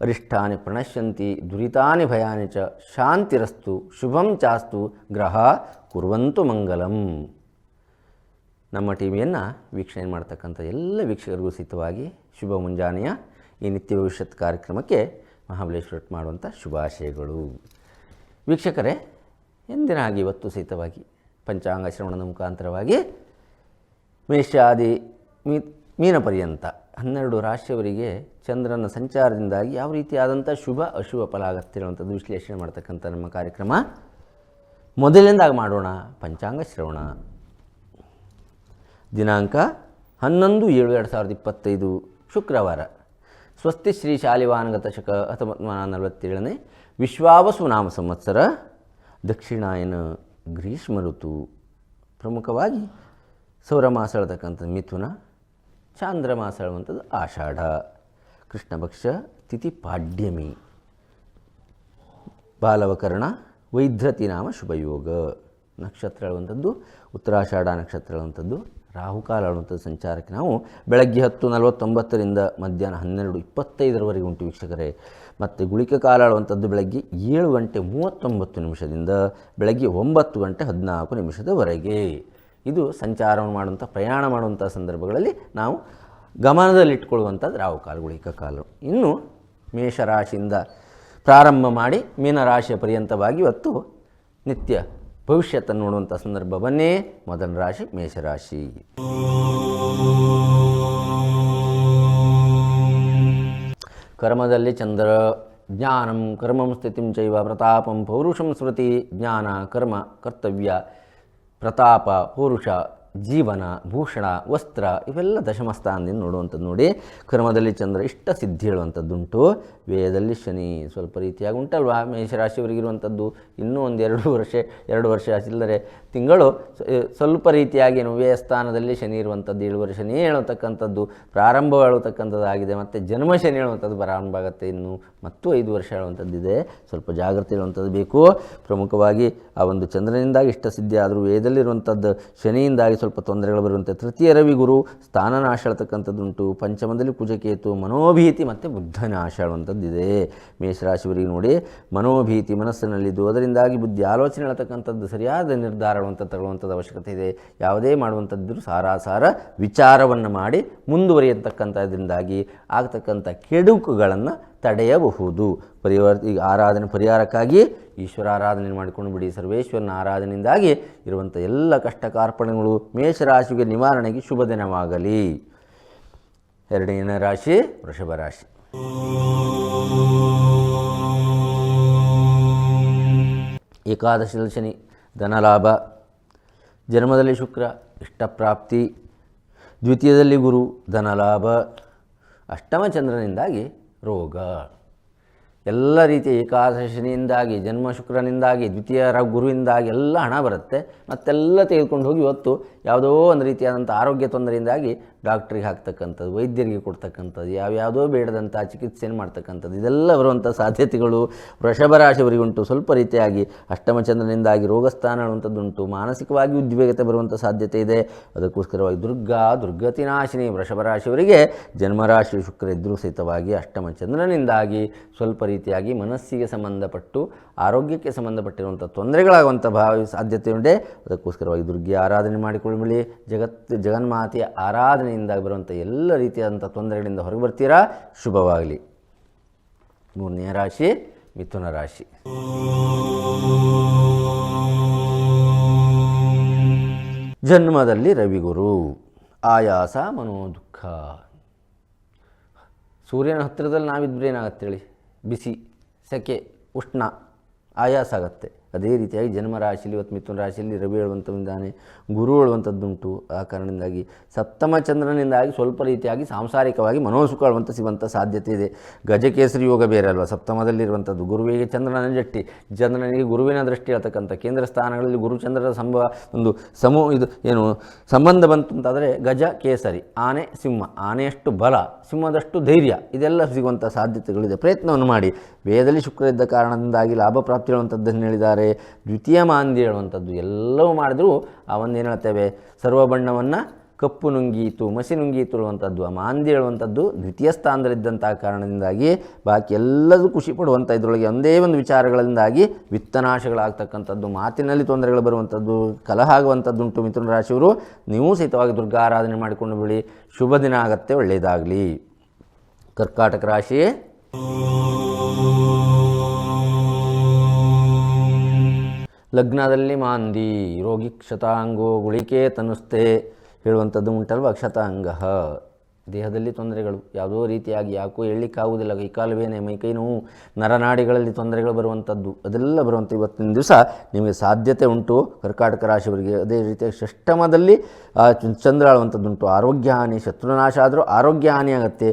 ಅರಿಷ್ಟಾನಿ ಪ್ರಣಶ್ಯಂತಿ, ದುರಿತಾನಿ ಭಯಾನಿ ಚ, ಶಾಂತಿರಸ್ತು, ಶುಭಂ ಚಾಸ್ತು, ಗ್ರಹ ಕುರುವಂತು ಮಂಗಲಂ. ನಮ್ಮ ಟಿವಿಯನ್ನು ವೀಕ್ಷಣೆ ಮಾಡ್ತಕ್ಕಂಥ ಎಲ್ಲ ವೀಕ್ಷಕರಿಗೂ ಸಹಿತವಾಗಿ ಶುಭ ಮುಂಜಾನೆಯ ಈ ನಿತ್ಯ ಭವಿಷ್ಯತ್ ಕಾರ್ಯಕ್ರಮಕ್ಕೆ ಮಹಾಬಲೇಶ್ವರ ಮಾಡುವಂಥ ಶುಭಾಶಯಗಳು. ವೀಕ್ಷಕರೇ ಎಂದಿನ ಹಾಗೆ ಇವತ್ತು ಸಹಿತವಾಗಿ ಪಂಚಾಂಗ ಶ್ರವಣದ ಮುಖಾಂತರವಾಗಿ ಮೇಷಾದಿ ಮೀ ಮೀನ ಪರ್ಯಂತ ಹನ್ನೆರಡು ರಾಶಿಯವರಿಗೆ ಚಂದ್ರನ ಸಂಚಾರದಿಂದಾಗಿ ಯಾವ ರೀತಿಯಾದಂಥ ಶುಭ, ಅಶುಭ ಫಲ ಹೇಳುವಂಥದ್ದು ವಿಶ್ಲೇಷಣೆ ಮಾಡ್ತಕ್ಕಂಥ ನಮ್ಮ ಕಾರ್ಯಕ್ರಮ. ಮೊದಲಿಂದಾಗಿ ಮಾಡೋಣ, ಪಂಚಾಂಗ ಶ್ರವಣ. ದಿನಾಂಕ ಹನ್ನೊಂದು ಏಳು ಎರಡು ಸಾವಿರದ ಇಪ್ಪತ್ತೈದು, ಶುಕ್ರವಾರ. ಸ್ವಸ್ತಿ ಶ್ರೀ ಶಾಲಿವಾನಗತ ಶಕ ಹತ್ತೊಂಬತ್ತು ನೂರ ನಲವತ್ತೇಳನೇ ವಿಶ್ವಾವಸು ನಾಮ ಸಂವತ್ಸರ, ದಕ್ಷಿಣಾಯನ ಗ್ರೀಷ್ಮ ಋತು. ಪ್ರಮುಖವಾಗಿ ಸೌರಮಾಸ ಹೇಳ್ತಕ್ಕಂಥ ಮಿಥುನ ಚಾಂದ್ರಮಾಸ ಹೇಳುವಂಥದ್ದು ಆಷಾಢ ಕೃಷ್ಣಪಕ್ಷ ತಿಥಿ ಪಾಡ್ಯಮಿ ಬಾಲವಕರ್ಣ ವೈದ್ರತಿ ನಾಮ ಶುಭಯೋಗ. ನಕ್ಷತ್ರ ಹೇಳುವಂಥದ್ದು ಉತ್ತರಾಷಾಢ ನಕ್ಷತ್ರ ಹೇಳುವಂಥದ್ದು ರಾಹುಕಾಲ ಹೇಳುವಂಥದ್ದು ಸಂಚಾರಕ್ಕೆ ನಾವು ಬೆಳಗ್ಗೆ ಹತ್ತು ನಲವತ್ತೊಂಬತ್ತರಿಂದ ಮಧ್ಯಾಹ್ನ ಹನ್ನೆರಡು ಇಪ್ಪತ್ತೈದರವರೆಗೆ ಉಂಟು ವೀಕ್ಷಕರೇ. ಮತ್ತು ಗುಳಿಕ ಕಾಲ ಹೇಳುವಂಥದ್ದು ಬೆಳಗ್ಗೆ ಏಳು ಗಂಟೆ ಮೂವತ್ತೊಂಬತ್ತು ನಿಮಿಷದಿಂದ ಬೆಳಗ್ಗೆ ಒಂಬತ್ತು ಗಂಟೆ ಹದಿನಾಲ್ಕು ನಿಮಿಷದವರೆಗೆ. ಇದು ಸಂಚಾರವನ್ನು ಮಾಡುವಂಥ, ಪ್ರಯಾಣ ಮಾಡುವಂಥ ಸಂದರ್ಭಗಳಲ್ಲಿ ನಾವು ಗಮನದಲ್ಲಿಟ್ಕೊಳ್ಳುವಂಥದ್ದು ರಾಹು ಗುಳಿಕ ಕಾಲ ಇನ್ನು ಮೇಷರಾಶಿಯಿಂದ ಪ್ರಾರಂಭ ಮಾಡಿ ಮೀನರಾಶಿಯ ಪರ್ಯಂತವಾಗಿ ಇವತ್ತು ನಿತ್ಯ ಭವಿಷ್ಯತನ್ನು ನೋಡುವಂಥ ಸಂದರ್ಭ. ಬನ್ನೇ, ಮೊದಲ ರಾಶಿ, ಮೇಷರಾಶಿ. ಕರ್ಮದಲ್ಲಿ ಚಂದ್ರ, ಜ್ಞಾನಂ ಕರ್ಮಂ ಸ್ಥಿತಿಂ ಚೈವ ಪ್ರತಾಪಂ ಪೌರುಷಂ ಸ್ಮೃತಿ, ಜ್ಞಾನ, ಕರ್ಮ, ಕರ್ತವ್ಯ. ಪ್ರತಾಪ ಪೌರುಷ ಜೀವನ, ಭೂಷಣ, ವಸ್ತ್ರ ಇವೆಲ್ಲ ದಶಮಸ್ಥಾನದಿಂದ ನೋಡುವಂಥದ್ದು ನೋಡಿ. ಕರ್ಮದಲ್ಲಿ ಚಂದ್ರ ಇಷ್ಟ ಸಿದ್ಧಿ ಹೇಳುವಂಥದ್ದುಂಟು. ವೇದದಲ್ಲಿ ಶನಿ ಸ್ವಲ್ಪ ರೀತಿಯಾಗಿ ಉಂಟಲ್ವಾ? ಮೇಷರಾಶಿಯವರಿಗಿರುವಂಥದ್ದು ಇನ್ನೂ ಒಂದು ಎರಡು ವರ್ಷ ಎರಡು ವರ್ಷ ಚಿಲ್ಲರೆ ತಿಂಗಳು. ಸ್ವಲ್ಪ ರೀತಿಯಾಗಿ ಏನು ವ್ಯಯಸ್ಥಾನದಲ್ಲಿ ಶನಿ ಇರುವಂಥದ್ದು ಇಳುವರೆ ಶನಿ ಹೇಳತಕ್ಕಂಥದ್ದು ಪ್ರಾರಂಭ ಹೇಳತಕ್ಕಂಥದ್ದಾಗಿದೆ ಮತ್ತು ಜನ್ಮ ಶನಿ ಹೇಳುವಂಥದ್ದು ಪ್ರಾರಂಭ ಆಗುತ್ತೆ, ಇನ್ನು ಮತ್ತು ಐದು ವರ್ಷ ಹೇಳುವಂಥದ್ದಿದೆ. ಸ್ವಲ್ಪ ಜಾಗೃತಿ ಇರುವಂಥದ್ದು ಬೇಕು. ಪ್ರಮುಖವಾಗಿ ಆ ಒಂದು ಚಂದ್ರನಿಂದಾಗಿ ಇಷ್ಟ ಸಿದ್ಧಿ, ಆದರೂ ವೇದಲ್ಲಿರುವಂಥದ್ದು ಶನಿಯಿಂದಾಗಿ ಸ್ವಲ್ಪ ತೊಂದರೆಗಳು ಬರುವಂತೆ. ತೃತೀಯ ರವಿ ಗುರು ಸ್ಥಾನನ ಹೇಳ್ತಕ್ಕಂಥದ್ದುಂಟು. ಪಂಚಮದಲ್ಲಿ ಕುಜಕೇತು, ಮನೋಭೀತಿ ಮತ್ತು ಬುದ್ಧನಾಶ ಹೇಳುವಂಥದ್ದಿದೆ. ಮೇಷರಾಶಿಯವರಿಗೆ ನೋಡಿ, ಮನೋಭೀತಿ ಮನಸ್ಸಿನಲ್ಲಿದ್ದು, ಅದರಿಂದಾಗಿ ಬುದ್ಧಿ ಆಲೋಚನೆ ಹೇಳ್ತಕ್ಕಂಥದ್ದು ಸರಿಯಾದ ನಿರ್ಧಾರ ಹೇಳುವಂಥದ್ದು ತಗೊಳ್ಳುವಂಥದ್ದು ಅವಶ್ಯಕತೆ ಇದೆ. ಯಾವುದೇ ಮಾಡುವಂಥದ್ದು ಸಾರಾಸಾರ ವಿಚಾರವನ್ನು ಮಾಡಿ ಮುಂದುವರಿಯತಕ್ಕಂಥದ್ರಿಂದಾಗಿ ಆಗ್ತಕ್ಕಂಥ ಕೆಡುಕುಗಳನ್ನು ತಡೆಯಬಹುದು. ಪರಿವರ್, ಈಗ ಆರಾಧನೆ ಪರಿಹಾರಕ್ಕಾಗಿ ಈಶ್ವರ ಆರಾಧನೆ ಮಾಡಿಕೊಂಡು ಬಿಡಿ. ಸರ್ವೇಶ್ವರನ ಆರಾಧನೆಯಿಂದಾಗಿ ಇರುವಂಥ ಎಲ್ಲ ಕಷ್ಟ ಕಾರ್ಪಣ್ಯಗಳು ಮೇಷರಾಶಿಗೆ ನಿವಾರಣೆಗೆ ಶುಭ ದಿನವಾಗಲಿ. ಎರಡನೇ ರಾಶಿ ವೃಷಭ ರಾಶಿ. ಏಕಾದಶದಲ್ಲಿ ಶನಿ, ಧನಲಾಭ. ಜನ್ಮದಲ್ಲಿ ಶುಕ್ರ, ಇಷ್ಟಪ್ರಾಪ್ತಿ. ದ್ವಿತೀಯದಲ್ಲಿ ಗುರು, ಧನಲಾಭ. ಅಷ್ಟಮ ಚಂದ್ರನಿಂದಾಗಿ ರೋಗ. ಎಲ್ಲ ರೀತಿಯ ಏಕಾದಶಿನಿಯಿಂದಾಗಿ ಜನ್ಮ ಶುಕ್ರನಿಂದಾಗಿ, ದ್ವಿತೀಯ ಗುರುವಿಂದಾಗಿ ಎಲ್ಲ ಹಣ ಬರುತ್ತೆ. ಮತ್ತೆಲ್ಲ ತೆಗೆದುಕೊಂಡು ಹೋಗಿ ಇವತ್ತು ಯಾವುದೋ ಒಂದು ರೀತಿಯಾದಂಥ ಆರೋಗ್ಯ ತೊಂದರೆಯಿಂದಾಗಿ ಡಾಕ್ಟ್ರಿಗೆ ಹಾಕ್ತಕ್ಕಂಥದ್ದು, ವೈದ್ಯರಿಗೆ ಕೊಡ್ತಕ್ಕಂಥದ್ದು, ಯಾವ್ಯಾವುದೋ ಬೇಡದಂಥ ಚಿಕಿತ್ಸೆಯನ್ನು ಮಾಡ್ತಕ್ಕಂಥದ್ದು, ಇದೆಲ್ಲ ಬರುವಂಥ ಸಾಧ್ಯತೆಗಳು ವೃಷಭ ರಾಶಿಯವರಿಗುಂಟು. ಸ್ವಲ್ಪ ರೀತಿಯಾಗಿ ಅಷ್ಟಮ ಚಂದ್ರನಿಂದಾಗಿ ರೋಗಸ್ಥಾನ ಅನ್ನುವಂಥದ್ದುಂಟು. ಮಾನಸಿಕವಾಗಿ ಉದ್ವೇಗತೆ ಬರುವಂಥ ಸಾಧ್ಯತೆ ಇದೆ. ಅದಕ್ಕೋಸ್ಕರವಾಗಿ ದುರ್ಗಾ ದುರ್ಗತಿನಾಶಿನಿ ವೃಷಭ ರಾಶಿಯವರಿಗೆ ಜನ್ಮರಾಶಿ ಶುಕ್ರ ಎದುರು ಸಹಿತವಾಗಿ ಅಷ್ಟಮ ಚಂದ್ರನಿಂದಾಗಿ ಸ್ವಲ್ಪ ರೀತಿಯಾಗಿ ಮನಸ್ಸಿಗೆ ಸಂಬಂಧಪಟ್ಟು, ಆರೋಗ್ಯಕ್ಕೆ ಸಂಬಂಧಪಟ್ಟಿರುವಂಥ ತೊಂದರೆಗಳಾಗುವಂಥ ಭಾವ ಸಾಧ್ಯತೆ ಉಂಟೆ ಅದಕ್ಕೋಸ್ಕರವಾಗಿ ದುರ್ಗಿ ಆರಾಧನೆ ಮಾಡಿಕೊಳ್ಳಿ. ಜಗತ್ತು ಜಗನ್ಮಾತೆಯ ಆರಾಧನೆಯಿಂದ ಬರುವಂಥ ಎಲ್ಲ ರೀತಿಯಾದಂಥ ತೊಂದರೆಗಳಿಂದ ಹೊರಗೆ ಬರ್ತೀರಾ? ಶುಭವಾಗಲಿ. ಮೂರನೆಯ ರಾಶಿ, ಮಿಥುನ ರಾಶಿ. ಜನ್ಮದಲ್ಲಿ ರವಿಗುರು. ಆಯಾಸ ಮನೋದುಃಖ ಸೂರ್ಯನ ಹತ್ತಿರದಲ್ಲಿ ನಾವಿದ್ರೆ ಏನಾಗತ್ತೆ ಹೇಳಿ? ಬಿಸಿ, ಸೆಕೆ, ಉಷ್ಣ, ಆಯಾಸ ಆಗತ್ತೆ. ಅದೇ ರೀತಿಯಾಗಿ ಜನ್ಮ ರಾಶಿಯಲ್ಲಿ ಇವತ್ತು ಮಿಥುನ ರಾಶಿಯಲ್ಲಿ ರವಿ ಹೇಳುವಂಥದ್ದಾನೆ ಗುರು ಹೇಳುವಂಥದ್ದುಂಟು. ಆ ಕಾರಣದಿಂದಾಗಿ ಸಪ್ತಮ ಚಂದ್ರನಿಂದಾಗಿ ಸ್ವಲ್ಪ ರೀತಿಯಾಗಿ ಸಾಂಸಾರಿಕವಾಗಿ ಮನೋಸುಖ ಹೇಳುವಂಥ ಸಿಗುವಂಥ ಸಾಧ್ಯತೆ ಇದೆ. ಗಜಕೇಸರಿ ಯೋಗ ಬೇರೆ ಅಲ್ವಾ? ಸಪ್ತಮದಲ್ಲಿರುವಂಥದ್ದು. ಗುರುವಿಗೆ ಚಂದ್ರನ ಜಟ್ಟಿ, ಚಂದ್ರನಿಗೆ ಗುರುವಿನ ದೃಷ್ಟಿ ಹೇಳ್ತಕ್ಕಂಥ ಕೇಂದ್ರ ಸ್ಥಾನಗಳಲ್ಲಿ ಗುರುಚಂದ್ರರ ಸಂಭವ ಒಂದು ಸಮೂ, ಇದು ಏನು, ಸಂಬಂಧ ಬಂತು ಅಂತಾದರೆ ಗಜ, ಕೇಸರಿ, ಆನೆ, ಸಿಂಹ. ಆನೆಯಷ್ಟು ಬಲ, ಸಿಂಹದಷ್ಟು ಧೈರ್ಯ, ಇದೆಲ್ಲ ಸಿಗುವಂಥ ಸಾಧ್ಯತೆಗಳಿದೆ. ಪ್ರಯತ್ನವನ್ನು ಮಾಡಿ. ವೇದದಲ್ಲಿ ಶುಕ್ರ ಇದ್ದ ಕಾರಣದಿಂದಾಗಿ ಲಾಭ ಪ್ರಾಪ್ತಿ ಹೇಳುವಂಥದ್ದನ್ನು ಹೇಳಿದ್ದಾರೆ. ದ್ವಿತೀಯ ಮಾಂದಿ ಹೇಳುವಂಥದ್ದು ಎಲ್ಲವೂ ಮಾಡಿದರೂ. ಆ ಒಂದು ಏನು ಹೇಳ್ತೇವೆ? ಸರ್ವ ಬಣ್ಣವನ್ನು ಕಪ್ಪು ನುಂಗೀತು ಮಸಿ ನುಂಗೀತು ಹೇಳುವಂಥದ್ದು ಆ ಮಾಂದಿ ಹೇಳುವಂಥದ್ದು ದ್ವಿತೀಯ ಸ್ಥಾನದಲ್ಲಿದ್ದಂಥ ಕಾರಣದಿಂದಾಗಿ ಬಾಕಿ ಎಲ್ಲದೂ ಖುಷಿ ಪಡುವಂಥ ಇದರೊಳಗೆ ಒಂದೇ ಒಂದು ವಿಚಾರಗಳಿಂದಾಗಿ ವಿತ್ತನಾಶಗಳಾಗ್ತಕ್ಕಂಥದ್ದು, ಮಾತಿನಲ್ಲಿ ತೊಂದರೆಗಳು ಬರುವಂಥದ್ದು, ಕಲಹ ಆಗುವಂಥದ್ದುಂಟು ಮಿಥುನ ರಾಶಿಯವರು. ನೀವು ಸಹಿತವಾಗಿ ದುರ್ಗಾರಾಧನೆ ಮಾಡಿಕೊಂಡು ಬಿಡಿ. ಶುಭ ದಿನ ಆಗತ್ತೆ, ಒಳ್ಳೆಯದಾಗಲಿ. ಕರ್ಕಾಟಕ ರಾಶಿ ಲಗ್ನದಲ್ಲಿ ಮಾಂದಿ, ರೋಗಿ ಕ್ಷತಾಂಗೋ ಗುಳಿಕೆ ತನುಸ್ತೆ ಹೇಳುವಂಥದ್ದು ಉಂಟಲ್ವ ಕ್ಷತಾಂಗ? ದೇಹದಲ್ಲಿ ತೊಂದರೆಗಳು, ಯಾವುದೋ ರೀತಿಯಾಗಿ ಯಾಕೋ ಹೇಳಲಿಕ್ಕಾಗುವುದಿಲ್ಲ, ಕೈಕಾಲುವೇನೆ ಮೈಕೈ ನೋವು ನರನಾಡಿಗಳಲ್ಲಿ ತೊಂದರೆಗಳು ಬರುವಂಥದ್ದು, ಅದೆಲ್ಲ ಬರುವಂಥ ಇವತ್ತಿನ ದಿವಸ ನಿಮಗೆ ಸಾಧ್ಯತೆ ಉಂಟು. ಕರ್ಕಾಟಕ ರಾಶಿಯವರಿಗೆ ಅದೇ ರೀತಿಯಾಗಿ ಷಷ್ಟಮದಲ್ಲಿ ಚಂದ್ರ ಆಳುವಂಥದ್ದುಂಟು ಆರೋಗ್ಯ ಹಾನಿ ಶತ್ರುನಾಶ ಆದರೂ ಆರೋಗ್ಯ ಹಾನಿ ಆಗುತ್ತೆ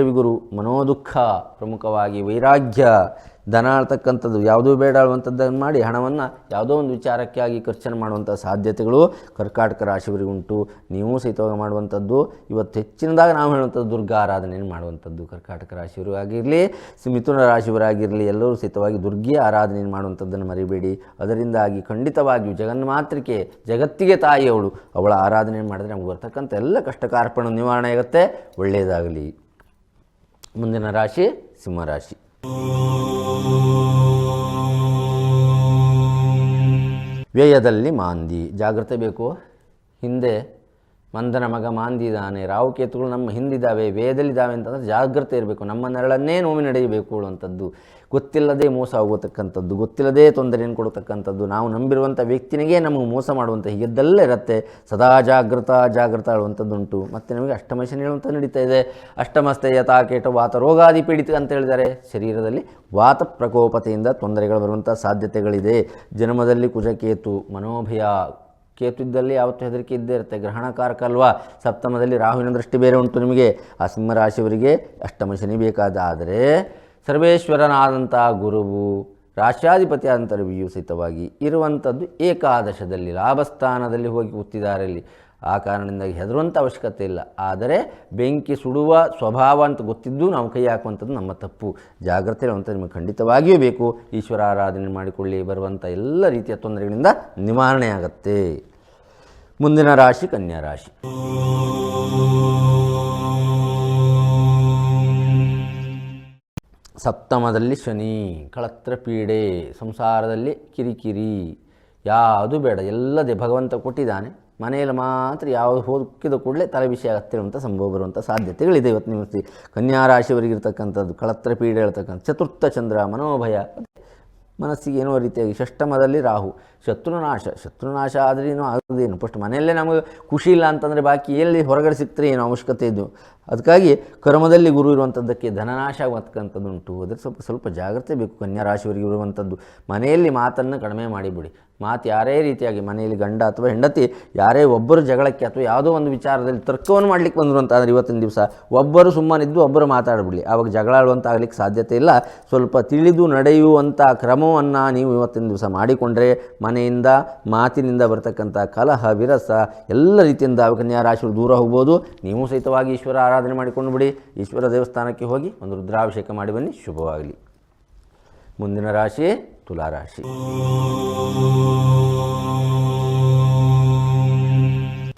ರವಿಗುರು, ಮನೋದುಃಖ ಪ್ರಮುಖವಾಗಿ ವೈರಾಗ್ಯ. ದನ ಆಳ್ತಕ್ಕಂಥದ್ದು ಯಾವುದೂ ಬೇಡ ಆಳುವಂಥದ್ದನ್ನು ಮಾಡಿ ಹಣವನ್ನು ಯಾವುದೋ ಒಂದು ವಿಚಾರಕ್ಕಾಗಿ ಖರ್ಚನ್ನು ಮಾಡುವಂಥ ಸಾಧ್ಯತೆಗಳು ಕರ್ಕಾಟಕ ರಾಶಿಯವರಿಗುಂಟು ನೀವು ಸಹಿತವಾಗಿ ಮಾಡುವಂಥದ್ದು, ಇವತ್ತು ಹೆಚ್ಚಿನದಾಗ ನಾವು ಹೇಳುವಂಥದ್ದು ದುರ್ಗಾ ಆರಾಧನೆಯನ್ನು ಮಾಡುವಂಥದ್ದು ಕರ್ಕಾಟಕ ರಾಶಿಯವರು ಆಗಿರಲಿ ಮಿಥುನ ರಾಶಿಯವರಾಗಿರಲಿ, ಎಲ್ಲರೂ ಸಹಿತವಾಗಿ ದುರ್ಗಿಯ ಆರಾಧನೆಯನ್ನು ಮಾಡುವಂಥದ್ದನ್ನು ಮರಿಬೇಡಿ. ಅದರಿಂದಾಗಿ ಖಂಡಿತವಾಗಿಯೂ ಜಗನ್ಮಾತೃಕೆ, ಜಗತ್ತಿಗೆ ತಾಯಿಯವಳು, ಅವಳ ಆರಾಧನೆ ಮಾಡಿದ್ರೆ ನಮಗೆ ಬರ್ತಕ್ಕಂಥ ಎಲ್ಲ ಕಷ್ಟ ಕಾರ್ಪಣ ನಿವಾರಣೆ ಆಗುತ್ತೆ. ಒಳ್ಳೆಯದಾಗಲಿ. ಮುಂದಿನ ರಾಶಿ ಸಿಂಹರಾಶಿ ವ್ಯಯದಲ್ಲಿ ಮಾಂದಿ. ಜಾಗ್ರತೆ ಬೇಕು. ಹಿಂದೆ ಮಂದನ ಮಗ ಮಾಂದಿದ್ದಾನೆ ರಾಹುಕೇತುಗಳು ನಮ್ಮ ಹಿಂದಿದ್ದಾವೆ ವೇದಲಿದ್ದಾವೆ ಅಂತಂದರೆ ಜಾಗ್ರತೆ ಇರಬೇಕು. ನಮ್ಮ ನೆರಳನ್ನೇ ನೋವಿ ನಡೆಯಬೇಕು ಅಂಥದ್ದು ಗೊತ್ತಿಲ್ಲದೆ ಮೋಸ ಹೋಗತಕ್ಕಂಥದ್ದು, ಗೊತ್ತಿಲ್ಲದೆ ತೊಂದರೆಯನ್ನು ಕೊಡತಕ್ಕಂಥದ್ದು. ನಾವು ನಂಬಿರುವಂಥ ವ್ಯಕ್ತಿನಿಗೆ ನಮಗೆ ಮೋಸ ಮಾಡುವಂಥ ಹೀಗೆದ್ದೆಲ್ಲ ಇರುತ್ತೆ. ಸದಾ ಜಾಗೃತ ಜಾಗೃತ ಆಳುವಂಥದ್ದುಂಟು ಮತ್ತು ನಮಗೆ ಅಷ್ಟಮ ಶನಿ ಹೇಳುವಂಥ ನಡೀತಾ ಇದೆ. ಅಷ್ಟಮಸ್ತೆ ಯಥಾ ಕೇಟ ವಾತ ರೋಗಾದಿ ಪೀಡಿತ ಅಂತ ಹೇಳಿದ್ದಾರೆ. ಶರೀರದಲ್ಲಿ ವಾತ ಪ್ರಕೋಪತೆಯಿಂದ ತೊಂದರೆಗಳು ಬರುವಂಥ ಸಾಧ್ಯತೆಗಳಿದೆ. ಜನ್ಮದಲ್ಲಿ ಕುಜಕೇತು, ಮನೋಭಯ ಕೇತು ಇದ್ದಲ್ಲಿ ಯಾವತ್ತೂ ಹೆದರಿಕೆ ಇದ್ದೇ ಇರುತ್ತೆ. ಗ್ರಹಣಕಾರಕ ಅಲ್ವಾ? ಸಪ್ತಮದಲ್ಲಿ ರಾಹುವಿನ ದೃಷ್ಟಿ ಬೇರೆ ಉಂಟು ನಿಮಗೆ. ಆ ಸಿಂಹರಾಶಿಯವರಿಗೆ ಅಷ್ಟಮ ಶನಿ ಬೇಕಾದ. ಆದರೆ ಸರ್ವೇಶ್ವರನಾದಂಥ ಗುರುವು ರಾಶ್ಯಾಧಿಪತಿ ಆದಂಥ ರವಿಯು ಸಹಿತವಾಗಿ ಇರುವಂಥದ್ದು ಏಕಾದಶದಲ್ಲಿ, ಲಾಭಸ್ಥಾನದಲ್ಲಿ ಹೋಗಿ ಕೂತಿದ್ದಾರೆ ಇಲ್ಲಿ. ಆ ಕಾರಣದಿಂದಾಗಿ ಹೆದರುವಂಥ ಅವಶ್ಯಕತೆ ಇಲ್ಲ. ಆದರೆ ಬೆಂಕಿ ಸುಡುವ ಸ್ವಭಾವ ಅಂತ ಗೊತ್ತಿದ್ದು ನಾವು ಕೈ ಹಾಕುವಂಥದ್ದು ನಮ್ಮ ತಪ್ಪು. ಜಾಗ್ರತೆ ಇರುವಂಥ ನಿಮಗೆ ಖಂಡಿತವಾಗಿಯೂ ಬೇಕು. ಈಶ್ವರ ಆರಾಧನೆ ಮಾಡಿಕೊಳ್ಳಿ, ಬರುವಂಥ ಎಲ್ಲ ರೀತಿಯ ತೊಂದರೆಗಳಿಂದ ನಿವಾರಣೆ ಆಗತ್ತೆ ಮುಂದಿನ ರಾಶಿ, ಕನ್ಯಾ ರಾಶಿ. ಸಪ್ತಮದಲ್ಲಿ ಶನಿ, ಕಳತ್ರ ಪೀಡೆ, ಸಂಸಾರದಲ್ಲಿ ಕಿರಿಕಿರಿ, ಯಾವುದು ಬೇಡ ಎಲ್ಲದೇ ಭಗವಂತ ಕೊಟ್ಟಿದ್ದಾನೆ. ಮನೆಯಲ್ಲಿ ಮಾತ್ರ ಯಾವುದು ಹೋಗಿದ ಕೂಡಲೇ ತಲೆ ವಿಷಯ ಆಗ್ತಿರುವಂಥ ಸಂಭವ ಬರುವಂಥ ಸಾಧ್ಯತೆಗಳಿದೆ. ಇವತ್ತು ನಿಮ್ಮ ಕನ್ಯಾ ರಾಶಿಯವರಿಗಿರ್ತಕ್ಕಂಥದ್ದು ಕಳತ್ರ ಪೀಡೆ ಹೇಳ್ತಕ್ಕಂಥ ಚತುರ್ಥ ಚಂದ್ರ ಮನೋಭಯ. ಮನಸ್ಸಿಗೆ ಏನೋ ರೀತಿಯಾಗಿ ಷಷ್ಟಮದಲ್ಲಿ ರಾಹು, ಶತ್ರುನಾಶ ಶತ್ರುನಾಶ ಆದರೆ ಏನೋ ಆಗೋದೇನು? ಫಸ್ಟ್ ಮನೆಯಲ್ಲೇ ನಮಗೆ ಖುಷಿ ಇಲ್ಲ ಅಂತಂದರೆ ಬಾಕಿ ಎಲ್ಲಿ ಹೊರಗಡೆ ಸಿಕ್ತರೆ ಏನೋ ಅವಶ್ಯಕತೆ ಇದು. ಅದಕ್ಕಾಗಿ ಕರ್ಮದಲ್ಲಿ ಗುರು ಇರುವಂಥದ್ದಕ್ಕೆ ಧನನಾಶ ಆಗತಕ್ಕಂಥದ್ದುಂಟು ಅದಕ್ಕೆ ಸ್ವಲ್ಪ ಸ್ವಲ್ಪ ಜಾಗ್ರತೆ ಬೇಕು ಕನ್ಯಾ ರಾಶಿಯವರಿಗೆ ಇರುವಂಥದ್ದು. ಮನೆಯಲ್ಲಿ ಮಾತನ್ನು ಕಡಿಮೆ ಮಾಡಿಬಿಡಿ. ಮಾತು ಯಾರೇ ರೀತಿಯಾಗಿ ಮನೆಯಲ್ಲಿ ಗಂಡ ಅಥವಾ ಹೆಂಡತಿ, ಯಾರೇ ಒಬ್ಬರು ಜಗಳಕ್ಕೆ ಅಥವಾ ಯಾವುದೋ ಒಂದು ವಿಚಾರದಲ್ಲಿ ತರ್ಕವನ್ನು ಮಾಡ್ಲಿಕ್ಕೆ ಬಂದರು ಅಂತ ಅಂದರೆ ಇವತ್ತಿನ ದಿವಸ ಒಬ್ಬರು ಸುಮ್ಮನಿದ್ದು ಒಬ್ಬರು ಮಾತಾಡಬಿಡಿ ಆವಾಗ ಜಗಳ ಆಗಲಿಕ್ಕೆ ಆಗ್ಲಿಕ್ಕೆ ಸಾಧ್ಯತೆ ಇಲ್ಲ. ಸ್ವಲ್ಪ ತಿಳಿದು ನಡೆಯುವಂಥ ಕ್ರಮವನ್ನು ನೀವು ಇವತ್ತಿನ ದಿವಸ ಮಾಡಿಕೊಂಡ್ರೆ ಮನೆಯಿಂದ, ಮಾತಿನಿಂದ ಬರ್ತಕ್ಕಂಥ ಕಲಹ, ವಿರಸ, ಎಲ್ಲ ರೀತಿಯಿಂದ ಕನ್ಯಾ ರಾಶಿಗಳು ದೂರ ಹೋಗ್ಬೋದು. ನೀವು ಸಹಿತವಾಗಿ ಈಶ್ವರ ಆರಾಧನೆ ಮಾಡಿಕೊಂಡು ಬಿಡಿ. ಈಶ್ವರ ದೇವಸ್ಥಾನಕ್ಕೆ ಹೋಗಿ ಒಂದು ರುದ್ರಾಭಿಷೇಕ ಮಾಡಿ ಬನ್ನಿ. ಶುಭವಾಗಲಿ. ಮುಂದಿನ ರಾಶಿ ತುಲಾರಾಶಿ.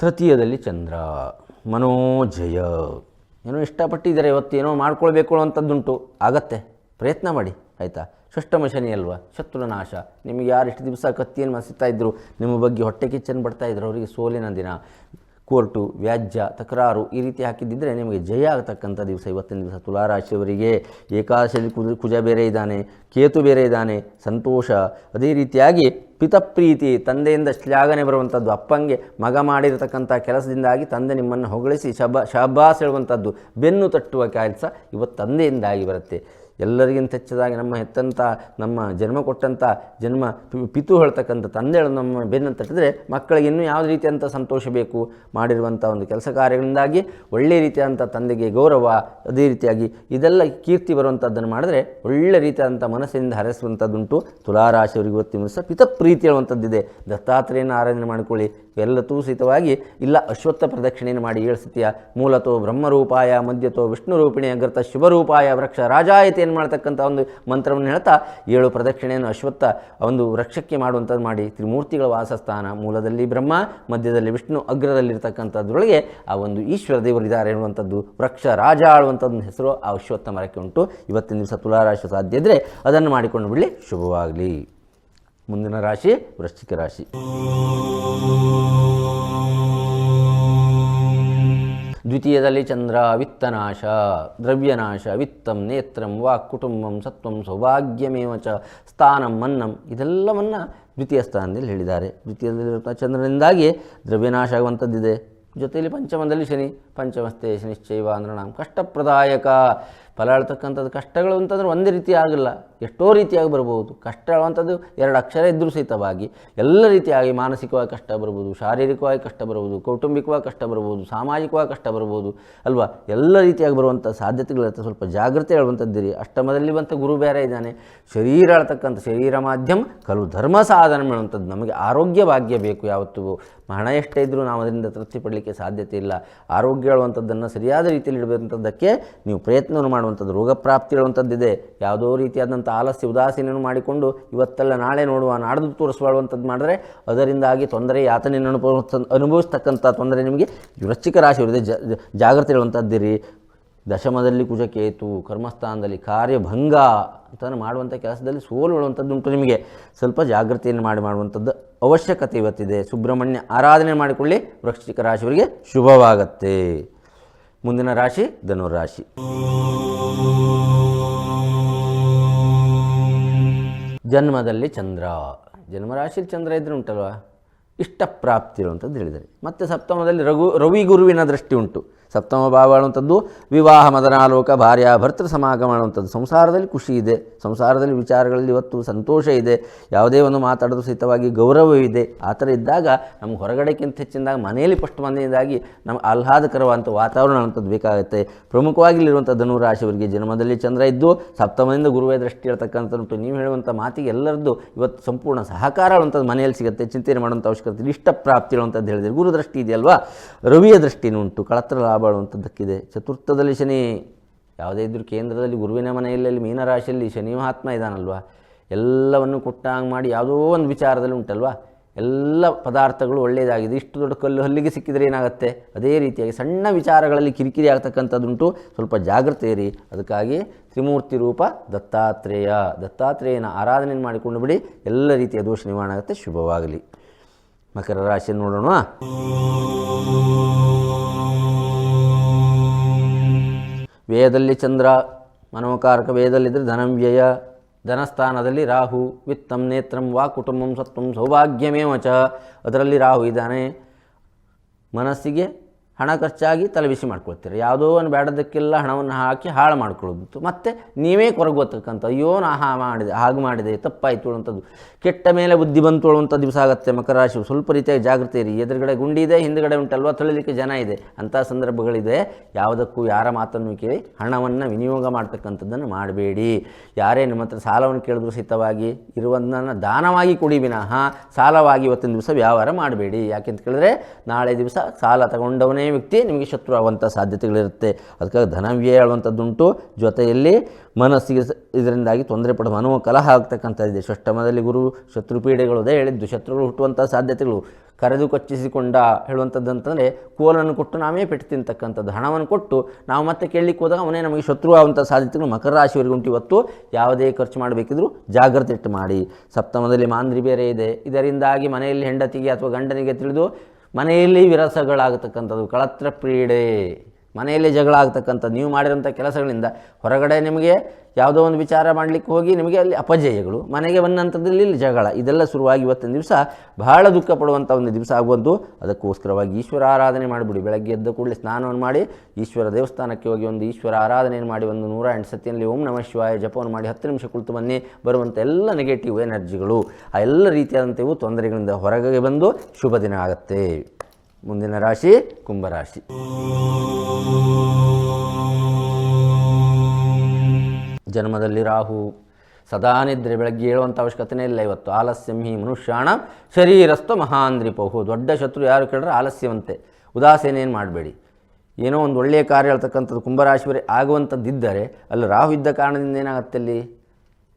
ತೃತೀಯದಲ್ಲಿ ಚಂದ್ರ. ಮನೋಜಯ ಏನೋ ಇಷ್ಟಪಟ್ಟಿದ್ದಾರೆ, ಇವತ್ತು ಏನೋ ಮಾಡ್ಕೊಳ್ಬೇಕು ಅಂತದ್ದುಂಟು ಆಗತ್ತೆ. ಪ್ರಯತ್ನ ಮಾಡಿ, ಆಯಿತಾ? ಷಷ್ಟಮ ಶನಿ ಅಲ್ವಾ? ಶತ್ರುನಾಶ ನಿಮಗೆ ಯಾರು ಇಷ್ಟು ದಿವಸ ಕತ್ತಿಯನ್ನು ಮಸಿತಾ ಇದ್ದರು ನಿಮ್ಮ ಬಗ್ಗೆ ಹೊಟ್ಟೆ ಕಿಚ್ಚನ್ನು ಬರ್ತಾ ಇದ್ರು, ಅವರಿಗೆ ಸೋಲಿನ ದಿನ. ಕೋರ್ಟು, ವ್ಯಾಜ್ಯ, ತಕರಾರು ಈ ರೀತಿ ಹಾಕಿದ್ದಿದ್ರೆ ನಿಮಗೆ ಜಯ ಆಗತಕ್ಕಂಥ ದಿವಸ ಇವತ್ತಿನ ದಿವಸ ತುಲಾರಾಶಿಯವರಿಗೆ. ಏಕಾದಶಿಯಲ್ಲಿ ಕುಜ ಕುಜ ಬೇರೆ ಇದ್ದಾನೆ, ಕೇತು ಬೇರೆ ಇದ್ದಾನೆ, ಸಂತೋಷ. ಅದೇ ರೀತಿಯಾಗಿ ಪಿತಪ್ರೀತಿ, ತಂದೆಯಿಂದ ಶ್ಲಾಘನೆ ಬರುವಂಥದ್ದು, ಅಪ್ಪಂಗೆ ಮಗ ಮಾಡಿರತಕ್ಕಂಥ ಕೆಲಸದಿಂದಾಗಿ ತಂದೆ ನಿಮ್ಮನ್ನು ಹೊಗಳಿಸಿ ಶಬ, ಶಬಾಸ್ ಹೇಳುವಂಥದ್ದು, ಬೆನ್ನು ತಟ್ಟುವ ಕೆಲಸ ಇವತ್ತು ತಂದೆಯಿಂದಾಗಿ ಬರುತ್ತೆ. ಎಲ್ಲರಿಗಿಂತ ಹೆಚ್ಚದಾಗಿ ನಮ್ಮ ಹೆತ್ತಂಥ ನಮ್ಮ ಜನ್ಮ ಕೊಟ್ಟಂಥ ಜನ್ಮ ಪಿತು ಹೇಳ್ತಕ್ಕಂಥ ತಂದೆಗಳು ನಮ್ಮ ಬೆನ್ನು ತಟ್ಟಿದ್ರೆ ಮಕ್ಕಳಿಗೆ ಇನ್ನೂ ಯಾವ ರೀತಿಯಂಥ ಸಂತೋಷ ಬೇಕು? ಮಾಡಿರುವಂಥ ಒಂದು ಕೆಲಸ ಕಾರ್ಯಗಳಿಂದಾಗಿ ಒಳ್ಳೆಯ ರೀತಿಯಾದಂಥ ತಂದೆಗೆ ಗೌರವ, ಅದೇ ರೀತಿಯಾಗಿ ಇದೆಲ್ಲ ಕೀರ್ತಿ ಬರುವಂಥದ್ದನ್ನು ಮಾಡಿದ್ರೆ ಒಳ್ಳೆ ರೀತಿಯಾದಂಥ ಮನಸ್ಸಿನಿಂದ ಹರಿಸುವಂಥದ್ದುಂಟು. ತುಲಾರಾಶಿಯವರಿಗೆ ಇವತ್ತಿನ ದಿವಸ ಪಿತಪ್ರೀತಿ ಹೇಳುವಂಥದ್ದಿದೆ. ದತ್ತಾತ್ರೇಯನ ಆರಾಧನೆ ಮಾಡಿಕೊಳ್ಳಿ. ಎಲ್ಲತೂ ಸಹಿತವಾಗಿ ಇಲ್ಲ ಅಶ್ವತ್ಥ ಪ್ರದಕ್ಷಿಣೆಯನ್ನು ಮಾಡಿ ಏಳ್ಸುತ್ತೀಯ ಮೂಲತೋ ಬ್ರಹ್ಮರೂಪಾಯ, ಮಧ್ಯತೋ ವಿಷ್ಣು ರೂಪಿಣಿ ಅಗ್ರತ ಶಿವರೂಪಾಯ, ವೃಕ್ಷ ರಾಜಾಯತೆಯನ್ನು ಮಾಡ್ತಕ್ಕಂಥ ಒಂದು ಮಂತ್ರವನ್ನು ಹೇಳ್ತಾ ಏಳು ಪ್ರದಕ್ಷಿಣೆಯನ್ನು ಅಶ್ವತ್ಥ ಒಂದು ವೃಕ್ಷಕ್ಕೆ ಮಾಡುವಂಥದ್ದು ಮಾಡಿ ತ್ರಿಮೂರ್ತಿಗಳ ವಾಸಸ್ಥಾನ ಮೂಲದಲ್ಲಿ ಬ್ರಹ್ಮ, ಮಧ್ಯದಲ್ಲಿ ವಿಷ್ಣು, ಅಗ್ರದಲ್ಲಿರ್ತಕ್ಕಂಥದ್ರೊಳಗೆ ಆ ಒಂದು ಈಶ್ವರ ದೇವರು ಇದ್ದಾರೆ ಎನ್ನುವಂಥದ್ದು, ವೃಕ್ಷ ರಾಜ ಆಳುವಂಥದ್ದು ಹೆಸರು ಆ ಅಶ್ವತ್ಥ ಮರಕ್ಕೆ ಉಂಟು. ಇವತ್ತಿನ ದಿವಸ ತುಲಾರಾಶಿ ಸಾಧ್ಯ ಇದ್ದರೆ ಅದನ್ನು ಮಾಡಿಕೊಂಡು ಬಿಡಲಿ, ಶುಭವಾಗಲಿ. ಮುಂದಿನ ರಾಶಿ, ವೃಶ್ಚಿಕ ರಾಶಿ. ದ್ವಿತೀಯದಲ್ಲಿ ಚಂದ್ರ ವಿತ್ತನಾಶ ದ್ರವ್ಯನಾಶ, ವಿತ್ತಂ, ನೇತ್ರಂ ವಾಕ್ ಕುಟುಂಬಂ ಸತ್ವಂ, ಸೌಭಾಗ್ಯಮೇವ ಚ, ಸ್ಥಾನಂ, ಮನ್ನಂ ಇದೆಲ್ಲವನ್ನು ದ್ವಿತೀಯ ಸ್ಥಾನದಲ್ಲಿ ಹೇಳಿದ್ದಾರೆ. ದ್ವಿತೀಯದಲ್ಲಿರುವಂಥ ಚಂದ್ರನಿಂದಾಗಿ ದ್ರವ್ಯನಾಶ ಆಗುವಂಥದ್ದಿದೆ. ಜೊತೆಯಲ್ಲಿ ಪಂಚಮದಲ್ಲಿ ಶನಿ ಪಂಚಮಸ್ತೆ ಶನಿಶ್ಚೈವ ಅಂದ್ರೆ ನಾವು ಕಷ್ಟಪ್ರದಾಯಕ. ಫಲ ಹೇಳ್ತಕ್ಕಂಥದ್ದು ಕಷ್ಟಗಳು ಅಂತಂದ್ರೆ ಒಂದೇ ರೀತಿ ಆಗಲ್ಲ. ಎಷ್ಟೋ ರೀತಿಯಾಗಿ ಬರ್ಬೋದು. ಕಷ್ಟ ಹೇಳುವಂಥದ್ದು ಎರಡು ಅಕ್ಷರ ಇದ್ದರೂ ಸಹಿತವಾಗಿ ಎಲ್ಲ ರೀತಿಯಾಗಿ ಮಾನಸಿಕವಾಗಿ ಕಷ್ಟ ಬರ್ಬೋದು, ಶಾರೀರಿಕವಾಗಿ ಕಷ್ಟ ಬರ್ಬೋದು, ಕೌಟುಂಬಿಕವಾಗಿ ಕಷ್ಟ ಬರ್ಬೋದು, ಸಾಮಾಜಿಕವಾಗಿ ಕಷ್ಟ ಬರ್ಬೋದು ಅಲ್ವಾ? ಎಲ್ಲ ರೀತಿಯಾಗಿ ಬರುವಂಥ ಸಾಧ್ಯತೆಗಳಿರುತ್ತೆ ಸ್ವಲ್ಪ ಜಾಗ್ರತೆ ಹೇಳುವಂಥದ್ದಿರಿ. ಅಷ್ಟಮದಲ್ಲಿ ಬಂತ ಗುರು ಬೇರೆ ಇದ್ದಾನೆ. ಶರೀರ ಹೇಳ್ತಕ್ಕಂಥ ಶರೀರ ಮಾಧ್ಯಮ, ಕಲು ಧರ್ಮ ಸಾಧನ ಮಾಡುವಂಥದ್ದು ನಮಗೆ ಆರೋಗ್ಯ ಭಾಗ್ಯ ಬೇಕು ಯಾವತ್ತಿಗೂ. ಹಣ ಎಷ್ಟೇ ಇದ್ದರೂ ನಾವು ಅದರಿಂದ ತೃಪ್ತಿ ಪಡಲಿಕ್ಕೆ ಸಾಧ್ಯತೆ ಇಲ್ಲ. ಆರೋಗ್ಯ ಹೇಳುವಂಥದ್ದನ್ನು ಸರಿಯಾದ ರೀತಿಯಲ್ಲಿ ಇಡಬೇಕಂಥದ್ದಕ್ಕೆ ನೀವು ಪ್ರಯತ್ನವನ್ನು ಮಾಡುವಂಥದ್ದು ರೋಗ ಪ್ರಾಪ್ತಿ ಹೇಳುವಂಥದ್ದಿದೆ. ಯಾವುದೋ ರೀತಿಯಾದಂಥ ಆಲಸ್ಯ ಉದಾಸೀನನ್ನು ಮಾಡಿಕೊಂಡು ಇವತ್ತೆಲ್ಲ ನಾಳೆ ನೋಡುವ ನಾಡ್ದು ತೋರಿಸುವಂಥದ್ದು ಮಾಡಿದ್ರೆ ಅದರಿಂದಾಗಿ ತೊಂದರೆ ಯಾತನೆಯನ್ನು ಅನುಭವಿಸ್ತ ಅನುಭವಿಸ್ತಕ್ಕಂಥ ತೊಂದರೆ ನಿಮಗೆ ವೃಶ್ಚಿಕ ರಾಶಿ ಅವರಿದೆ ಜ ಜ- ಜಾಗ್ರತೆ ಇರುವಂಥದ್ದಿರಿ. ದಶಮದಲ್ಲಿ ಕುಜಕೇತು, ಕರ್ಮಸ್ಥಾನದಲ್ಲಿ ಕಾರ್ಯಭಂಗ ಅಂತ ಮಾಡುವಂಥ ಕೆಲಸದಲ್ಲಿ ಸೋಲು ಹೇಳುವಂಥದ್ದು ಉಂಟು ನಿಮಗೆ. ಸ್ವಲ್ಪ ಜಾಗೃತಿಯನ್ನು ಮಾಡಿ ಮಾಡುವಂಥದ್ದು ಅವಶ್ಯಕತೆ ಇವತ್ತಿದೆ. ಸುಬ್ರಹ್ಮಣ್ಯ ಆರಾಧನೆ ಮಾಡಿಕೊಳ್ಳಿ. ವೃಶ್ಚಿಕ ರಾಶಿಯವರಿಗೆ ಶುಭವಾಗತ್ತೆ. ಮುಂದಿನ ರಾಶಿ ಧನುರಾಶಿ ಜನ್ಮದಲ್ಲಿ ಚಂದ್ರ. ಜನ್ಮರಾಶಿಲಿ ಚಂದ್ರ ಇದ್ದರೆ ಉಂಟಲ್ವ? ಇಷ್ಟಪ್ರಾಪ್ತಿ ಇರುವಂಥದ್ದು ಹೇಳಿದ್ದಾರೆ. ಮತ್ತು ಸಪ್ತಮದಲ್ಲಿ ರಘು ರವಿ ಗುರುವಿನ ದೃಷ್ಟಿ ಉಂಟು. ಸಪ್ತಮ ಭಾವ ವಿವಾಹ, ಮದನಾಲೋಕ, ಭಾರ್ಯ, ಭರ್ತೃ ಸಮಾಗಮ ಅನ್ನುವಂಥದ್ದು. ಸಂಸಾರದಲ್ಲಿ ಖುಷಿ ಇದೆ. ಸಂಸಾರದಲ್ಲಿ ವಿಚಾರಗಳಲ್ಲಿ ಇವತ್ತು ಸಂತೋಷ ಇದೆ. ಯಾವುದೇ ಒಂದು ಮಾತಾಡೋದು ಸಹಿತವಾಗಿ ಗೌರವವಿದೆ ಆ ಥರ ಇದ್ದಾಗ ನಮ್ಗೆ ಹೊರಗಡೆಕ್ಕಿಂತ ಹೆಚ್ಚಿನದಾಗ ಮನೆಯಲ್ಲಿ ಫಸ್ಟ್ ಮನೆಯಿಂದಾಗಿ ನಮ್ಗೆ ಆಹ್ಲಾದಕರವಾದಂಥ ವಾತಾವರಣ ಅನ್ನೋಂಥದ್ದು ಬೇಕಾಗುತ್ತೆ. ಪ್ರಮುಖವಾಗಿ ಇಲ್ಲಿರುವಂಥ ಧನುರಾಶಿಯವರಿಗೆ ಜನ್ಮದಲ್ಲಿ ಚಂದ್ರ ಇದ್ದು ಸಪ್ತಮದಿಂದ ಗುರುವೇ ದೃಷ್ಟಿ ಇರತಕ್ಕಂಥ ಉಂಟು. ನೀವು ಹೇಳುವಂಥ ಮಾತಿಗೆ ಎಲ್ಲರದ್ದು ಇವತ್ತು ಸಂಪೂರ್ಣ ಸಹಕಾರ ಅನ್ನೋಂಥದ್ದು ಮನೆಯಲ್ಲಿ ಸಿಗುತ್ತೆ. ಚಿಂತನೆ ಮಾಡುವಂಥ ಅವಶ್ಯಕತೆ ಇಷ್ಟಪ್ರಾಪ್ತಿ ಹೇಳುವಂಥದ್ದು ಗುರು ದೃಷ್ಟಿ ಇದೆಯಲ್ವಾ? ರವಿಯ ದೃಷ್ಟಿನೂ ಉಂಟು. ಕಳತ್ರ ಹೇಳುವಂಥದ್ದಕ್ಕಿದೆ ಚತುರ್ಥದಲ್ಲಿ ಶನಿ, ಯಾವುದೇ ಇದ್ರೂ ಕೇಂದ್ರದಲ್ಲಿ ಗುರುವಿನ ಮನೆಯಲ್ಲಿ ಮೀನರಾಶಿಯಲ್ಲಿ ಶನಿ ಮಹಾತ್ಮ ಇದ್ದಾನಲ್ವಾ ಎಲ್ಲವನ್ನು ಕೊಟ್ಟಂಗೆ ಮಾಡಿ ಯಾವುದೋ ಒಂದು ವಿಚಾರದಲ್ಲಿ ಉಂಟಲ್ವಾ? ಎಲ್ಲ ಪದಾರ್ಥಗಳು ಒಳ್ಳೆಯದಾಗಿದೆ. ಇಷ್ಟು ದೊಡ್ಡ ಕಲ್ಲು ಹಲ್ಲಿಗೆ ಸಿಕ್ಕಿದರೆ ಏನಾಗುತ್ತೆ? ಅದೇ ರೀತಿಯಾಗಿ ಸಣ್ಣ ವಿಚಾರಗಳಲ್ಲಿ ಕಿರಿಕಿರಿ ಆಗ್ತಕ್ಕಂಥದ್ದುಂಟು. ಸ್ವಲ್ಪ ಜಾಗ್ರತೆ ಇರಿ. ಅದಕ್ಕಾಗಿ ತ್ರಿಮೂರ್ತಿ ರೂಪ ದತ್ತಾತ್ರೇಯ. ದತ್ತಾತ್ರೇಯನ ಆರಾಧನೆ ಮಾಡಿಕೊಂಡು ಬಿಡಿ. ಎಲ್ಲ ರೀತಿಯ ದೋಷ ನಿವಾರಣೆ ಆಗುತ್ತೆ. ಶುಭವಾಗಲಿ. ಮಕರ ರಾಶಿ ನೋಡೋಣ. ವೇದದಲ್ಲಿ ಚಂದ್ರ, ಮನೋಕಾರಕ ವ್ಯಯದಲ್ಲಿದ್ದರೆ ಧನವ್ಯಯ ಧನಸ್ಥಾನದಲ್ಲಿ ರಾಹು, ವಿತ್ತಂ ನೇತ್ರಂ ವಾ ಕುಟುಂಬಂ ಸತ್ವಂ ಸೌಭಾಗ್ಯಮೇವ ಚ, ಅದರಲ್ಲಿ ರಾಹು ಇದ್ದಾನೆ. ಮನಸ್ಸಿಗೆ ಹಣ ಖರ್ಚಾಗಿ ತಲೆಬಿಸಿ ಮಾಡ್ಕೊಳ್ತೀರಿ. ಯಾವುದೋ ಒಂದು ಬೇಡದಕ್ಕೆಲ್ಲ ಹಣವನ್ನು ಹಾಕಿ ಹಾಳು ಮಾಡ್ಕೊಳ್ಳೋದು ಮತ್ತು ನೀವೇ ಕೊರಗೋತಕ್ಕಂಥ ಅಯ್ಯೋ ನಾ ಹಾ ಮಾಡಿದೆ, ಹಾಗೆ ಮಾಡಿದೆ, ತಪ್ಪಾಯಿತು ಅಂಥದ್ದು ಕೆಟ್ಟ ಮೇಲೆ ಬುದ್ಧಿ ಬಂತು ಅಂತ ದಿವಸ ಆಗುತ್ತೆ ಮಕರ ರಾಶಿ ಸ್ವಲ್ಪ ರೀತಿಯಾಗಿ ಜಾಗೃತಿ ಇರಿ. ಎದುರುಗಡೆ ಗುಂಡಿ ಇದೆ, ಹಿಂದುಗಡೆ ಉಂಟಲ್ವ ತೊಳಿಲಿಕ್ಕೆ ಜನ ಇದೆ. ಅಂಥ ಸಂದರ್ಭಗಳಿದೆ. ಯಾವುದಕ್ಕೂ ಯಾರ ಮಾತನ್ನು ಕೇಳಿ ಹಣವನ್ನು ವಿನಿಯೋಗ ಮಾಡ್ತಕ್ಕಂಥದ್ದನ್ನು ಮಾಡಬೇಡಿ. ಯಾರೇ ನಿಮ್ಮ ಹತ್ರ ಸಾಲವನ್ನು ಕೇಳಿದ್ರು ಸಹಿತವಾಗಿ ಇರುವುದನ್ನು ದಾನವಾಗಿ ಕೊಡಿ ವಿನಃ. ಸಾಲವಾಗಿ ಇವತ್ತಿನ ದಿವಸ ವ್ಯವಹಾರ ಮಾಡಬೇಡಿ. ಯಾಕೆಂತ ಕೇಳಿದ್ರೆ ನಾಳೆ ದಿವಸ ಸಾಲ ತಗೊಂಡವನೇ ವ್ಯಕ್ತಿ ನಿಮಗೆ ಶತ್ರು ಆಗುವಂಥ ಸಾಧ್ಯತೆಗಳಿರುತ್ತೆ. ಅದಕ್ಕಾಗಿ ಧನವ್ಯಯ ಹೇಳುವಂಥದ್ದುಂಟು ಜೊತೆಯಲ್ಲಿ ಮನಸ್ಸಿಗೆ ಇದರಿಂದಾಗಿ ತೊಂದರೆ ಪಡುವ ಮನೋ ಕಲಹ ಆಗ್ತಕ್ಕಂಥದ್ದಿದೆ. ಷಷ್ಟಮದಲ್ಲಿ ಗುರು ಶತ್ರು ಅದೇ ಹೇಳಿದ್ದು. ಶತ್ರುಗಳು ಹುಟ್ಟುವಂಥ ಸಾಧ್ಯತೆಗಳು. ಕರೆದು ಕೊಚ್ಚಿಸಿಕೊಂಡ ಹೇಳುವಂಥದ್ದು ಅಂತಂದರೆ ಕೋಲನ್ನು ಕೊಟ್ಟು ನಾವೇ ಪೆಟ್ಟು ತಿಂತಕ್ಕಂಥದ್ದು. ಹಣವನ್ನು ಕೊಟ್ಟು ನಾವು ಮತ್ತೆ ಕೇಳಲಿಕ್ಕೆ ಹೋದಾಗ ಅವನೇ ನಮಗೆ ಶತ್ರು ಆಗುವಂಥ ಸಾಧ್ಯತೆಗಳು ಮಕರ ರಾಶಿಯವರಿಗೆ ಉಂಟು. ಇವತ್ತು ಯಾವುದೇ ಖರ್ಚು ಮಾಡಬೇಕಿದ್ರೂ ಜಾಗ್ರತೆ ಇಟ್ಟು ಮಾಡಿ. ಸಪ್ತಮದಲ್ಲಿ ಮಾಂದ್ರಿ ಬೇರೆ ಇದೆ. ಇದರಿಂದಾಗಿ ಮನೆಯಲ್ಲಿ ಹೆಂಡತಿಗೆ ಅಥವಾ ಗಂಡನಿಗೆ ತಿಳಿದು ಮನೆಯಲ್ಲಿ ವಿರಸಗಳಾಗತಕ್ಕಂಥದ್ದು ಕಳತ್ರ ಪೀಡೆ. ಮನೆಯಲ್ಲೇ ಜಗಳ ಆಗ್ತಕ್ಕಂಥ, ನೀವು ಮಾಡಿರೋಂಥ ಕೆಲಸಗಳಿಂದ ಹೊರಗಡೆ ನಿಮಗೆ ಯಾವುದೋ ಒಂದು ವಿಚಾರ ಮಾಡಲಿಕ್ಕೆ ಹೋಗಿ ನಿಮಗೆ ಅಲ್ಲಿ ಅಪಜಯಗಳು, ಮನೆಗೆ ಬಂದಂಥದ್ದಲ್ಲಿ ಇಲ್ಲಿ ಜಗಳ, ಇದೆಲ್ಲ ಶುರುವಾಗಿ ಇವತ್ತಿನ ದಿವಸ ಬಹಳ ದುಃಖ ಪಡುವಂಥ ಒಂದು ದಿವಸ ಆಗುವಂತು ಅದಕ್ಕೋಸ್ಕರವಾಗಿ ಈಶ್ವರ ಆರಾಧನೆ ಮಾಡಿಬಿಡಿ. ಬೆಳಗ್ಗೆ ಎದ್ದ ಕೂಡಲೇ ಸ್ನಾನವನ್ನು ಮಾಡಿ, ಈಶ್ವರ ದೇವಸ್ಥಾನಕ್ಕೆ ಹೋಗಿ ಒಂದು ಈಶ್ವರ ಆರಾಧನೆಯನ್ನು ಮಾಡಿ, ಒಂದು ನೂರ ಎಂಟು ಸತಿಯಲ್ಲಿ ಓಂ ನಮಃ ಶಿವಾಯ ಜಪವನ್ನು ಮಾಡಿ ಹತ್ತು ನಿಮಿಷ ಕುಳಿತು ಬನ್ನಿ, ಬರುವಂಥ ಎಲ್ಲ ನೆಗೆಟಿವ್ ಎನರ್ಜಿಗಳು, ಆ ಎಲ್ಲ ರೀತಿಯಾದಂಥವು ತೊಂದರೆಗಳಿಂದ ಹೊರಗೆ ಬಂದು ಶುಭ ದಿನ ಆಗುತ್ತೆ. ಮುಂದಿನ ರಾಶಿ ಕುಂಭರಾಶಿ ಜನ್ಮದಲ್ಲಿ ರಾಹು ಸದಾ ನಿದ್ರೆ ಬೆಳಗ್ಗೆ ಏಳುವಂಥ ಅವಶ್ಯಕತೆನೇ ಇಲ್ಲ ಇವತ್ತು. ಆಲಸ್ಯಂ ಹಿ ಮನುಷ್ಯಾಣ ಶರೀರಸ್ಥ ಮಹಾಂದ್ರಿಪಹು ದೊಡ್ಡ ಶತ್ರು ಯಾರು ಕೇಳಿದ್ರೆ ಆಲಸ್ಯವಂತೆ. ಉದಾಸೀನ ಏನು ಮಾಡಬೇಡಿ. ಏನೋ ಒಂದು ಒಳ್ಳೆಯ ಕಾರ್ಯ ಹೇಳ್ತಕ್ಕಂಥದ್ದು ಕುಂಭರಾಶಿಯವರೇ ಆಗುವಂಥದ್ದಿದ್ದರೆ ಅಲ್ಲಿ ರಾಹು ಇದ್ದ ಕಾರಣದಿಂದ ಏನಾಗುತ್ತೆ ಅಲ್ಲಿ?